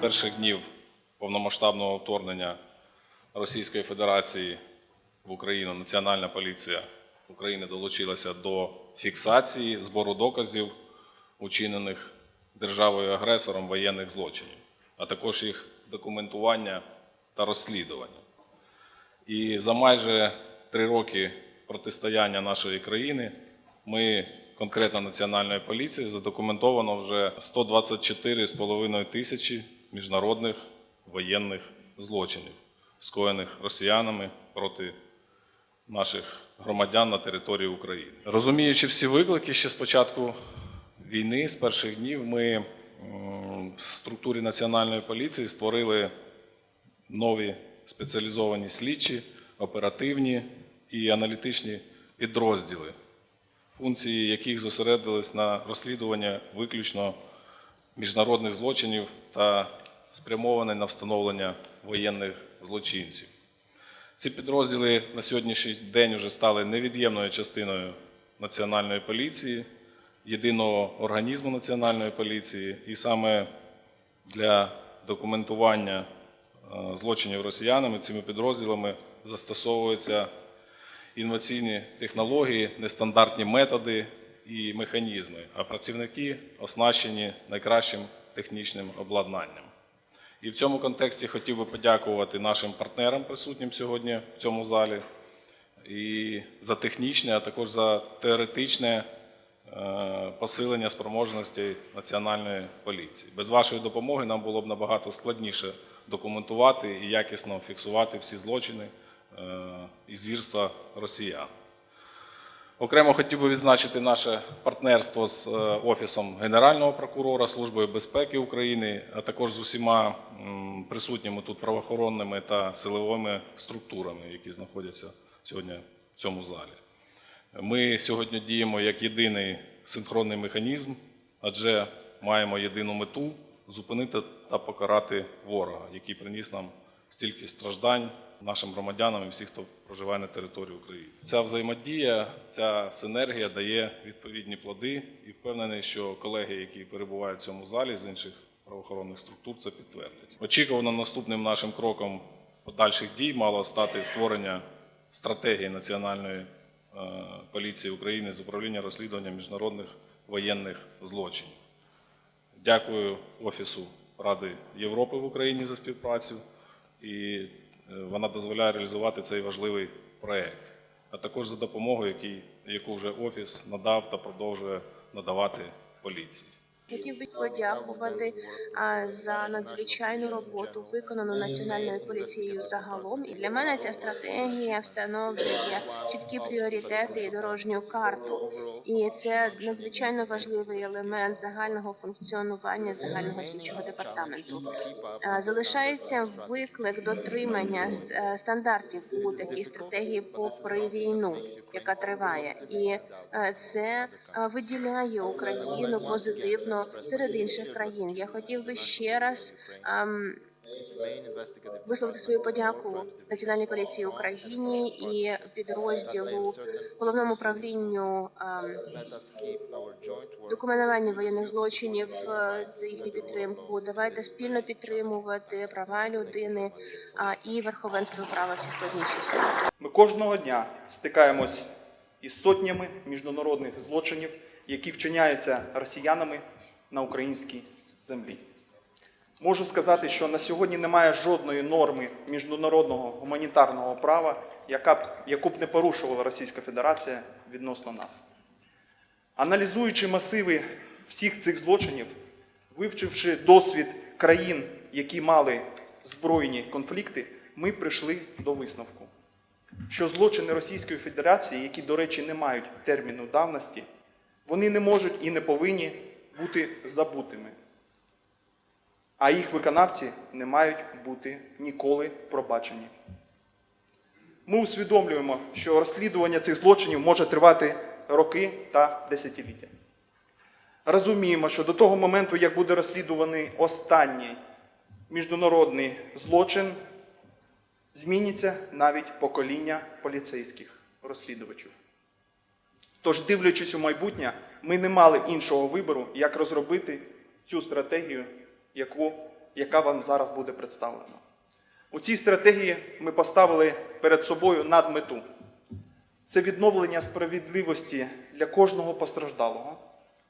перших днів повномасштабного вторгнення Російської Федерації в Україну Національна поліція України долучилася до фіксації збору доказів, учинених державою-агресором воєнних злочинів, а також їх документування та розслідування. І за майже три роки протистояння нашої країни ми, конкретно Національної поліції, задокументовано вже 124,5 тисячі міжнародних воєнних злочинів, скоєних росіянами проти наших громадян на території України. Розуміючи всі виклики, ще з початку війни, з перших днів, ми в структурі Національної поліції створили нові спеціалізовані слідчі, оперативні і аналітичні підрозділи, функції яких зосередились на розслідуванні виключно міжнародних злочинів та спрямовані на встановлення воєнних злочинців. Ці підрозділи на сьогоднішній день вже стали невід'ємною частиною Національної поліції, єдиного організму Національної поліції, і саме для документування е, злочинів росіянами цими підрозділами застосовуються інноваційні технології, нестандартні методи і механізми, а працівники оснащені найкращим технічним обладнанням. І в цьому контексті хотів би подякувати нашим партнерам, присутнім сьогодні в цьому залі, і за технічне, а також за теоретичне е, посилення спроможностей Національної поліції. Без вашої допомоги нам було б набагато складніше документувати і якісно фіксувати всі злочини і звірства росіян. Окремо хотів би відзначити наше партнерство з е, Офісом Генерального прокурора, Службою безпеки України, а також з усіма присутніми тут правоохоронними та силовими структурами, які знаходяться сьогодні в цьому залі. Ми сьогодні діємо як єдиний синхронний механізм, адже маємо єдину мету зупинити та покарати ворога, який приніс нам стільки страждань нашим громадянам і всіх, хто проживає на території України. Ця взаємодія, ця синергія дає відповідні плоди, і впевнений, що колеги, які перебувають в цьому залі з інших правоохоронних структур, це підтвердять. Очікувано наступним нашим кроком подальших дій мало стати створення стратегії Національної е, поліції України з управління розслідування міжнародних воєнних злочинів. Дякую Офісу Ради Європи в Україні за співпрацю, і е, вона дозволяє реалізувати цей важливий проєкт, а також за допомогу, яку вже Офіс надав та продовжує надавати поліції. Хотів би подякувати за надзвичайну роботу, виконану національною поліцією загалом. І для мене ця стратегія встановлює чіткі пріоритети і дорожню карту. І це надзвичайно важливий елемент загального функціонування загального слідчого департаменту. Залишається виклик дотримання е, стандартів у такій стратегії попри війну, яка триває, і е, це е, виділяє Україну позитивно серед інших країн. Я хотів би ще раз ем, висловити свою подяку Національній поліції України і підрозділу головному управлінню ем, документування воєнних злочинів е, за їхню підтримку. Давайте спільно підтримувати права людини а, і верховенство права в ці складні часи. Ми кожного дня стикаємось із сотнями міжнародних злочинів, які вчиняються росіянами на українській землі. Можу сказати, що на сьогодні немає жодної норми міжнародного гуманітарного права, яка б, яку б не порушувала Російська Федерація відносно нас. Аналізуючи масиви всіх цих злочинів, вивчивши досвід країн, які мали збройні конфлікти, ми прийшли до висновку, що злочини Російської Федерації, які, до речі, не мають терміну давності, вони не можуть і не повинні бути забутими. А їх виконавці не мають бути ніколи пробачені. Ми усвідомлюємо, що розслідування цих злочинів може тривати роки та десятиліття. Розуміємо, що до того моменту, як буде розслідуваний останній міжнародний злочин, зміниться навіть покоління поліцейських розслідувачів. Тож, дивлячись у майбутнє, ми не мали іншого вибору, як розробити цю стратегію, яку яка вам зараз буде представлена. У цій стратегії ми поставили перед собою надмету. Це відновлення справедливості для кожного постраждалого,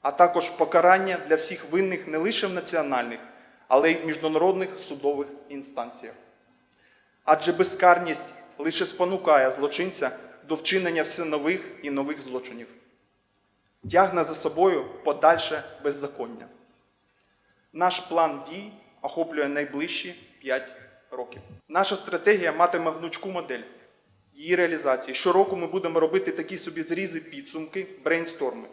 а також покарання для всіх винних не лише в національних, але й в міжнародних судових інстанціях. Адже безкарність лише спонукає злочинця до вчинення все нових і нових злочинів, тягне за собою подальше беззаконня. Наш план дій охоплює найближчі 5 років. Наша стратегія матиме гнучку модель її реалізації. Щороку ми будемо робити такі собі зрізи підсумки, брейнсторми.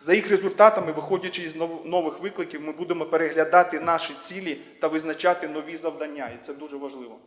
За їх результатами, виходячи із нових викликів, ми будемо переглядати наші цілі та визначати нові завдання, і це дуже важливо.